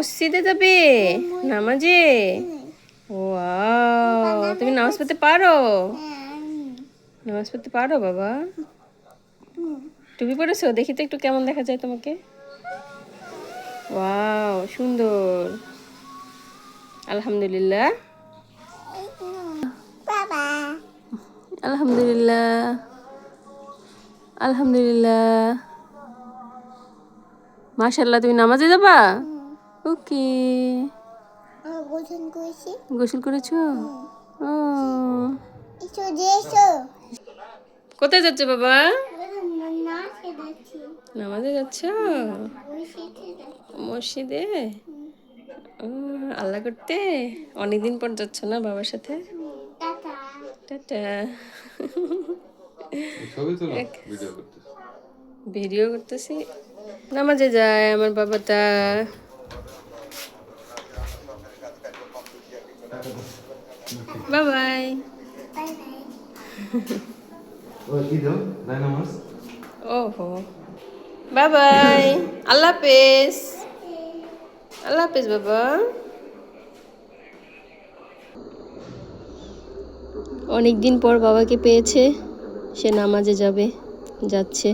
মসজিদে যাবে? নামাজে? ওয়াও, তুমি নামাজ পড়তে পারো? নামাজ পড়তে পারো বাবা? টুপি পরেছো? দেখি তো একটু কেমন দেখা যায় তোমাকে। ওয়াও, সুন্দর। আলহামদুলিল্লাহ। আলহামদুলিল্লাহ। আলহামদুলিল্লাহ। মাশাল্লাহ তুমি নামাজে যাবা? ওকে। গোসল করেছি। গোসল করেছ? ও। এসো এসো। কোথায় যাচ্ছে বাবা? নামাজে যাচ্ছ? মসজিদে? ও, আল্লাহ করতে? অনেকদিন পর যাচ্ছ না বাবার সাথে? টাটা। ভিডিও করতেছি। নামাজে যায় আমার বাবাটা। বাই বাই ওহো বাই বাই আল্লাহ হাফেজ আল্লাহ হাফেজ বাবা অনেক দিন পর বাবাকে পেয়েছে সে নামাজে যাবে যাচ্ছে।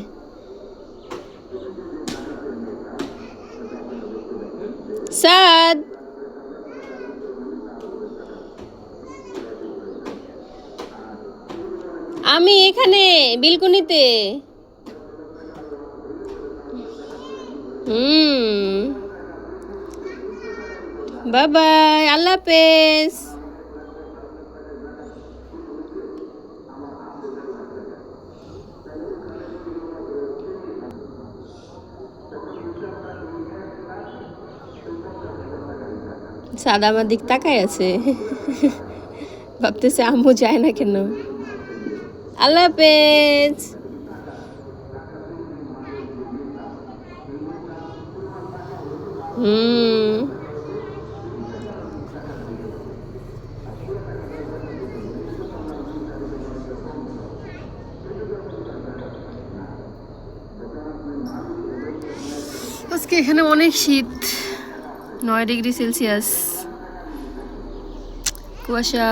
সাদ! আমি এখানে, বিলকুনিতে। হুম। বাবাই, আল্লাহ হাফেজ। সাদা আমার দিক তাকায় আছে। ভাবতেছে আম্মু যায় না কেন? আল্লাহ হাফেজ। হুম। আজকে এখানে অনেক শীত নয় ডিগ্রি সেলসিয়াস। কুয়াশা।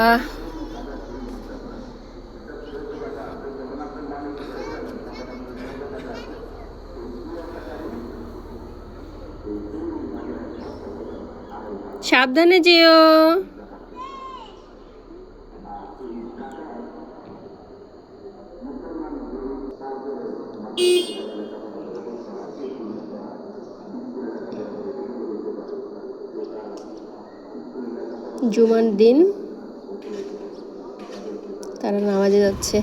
সাবধানে যেও। জুমার দিন, তারা নামাজে যাচ্ছে।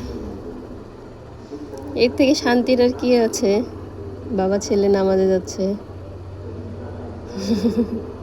এর থেকে শান্তির আর কি আছে? বাবা, ছেলে নামাজে যাচ্ছে।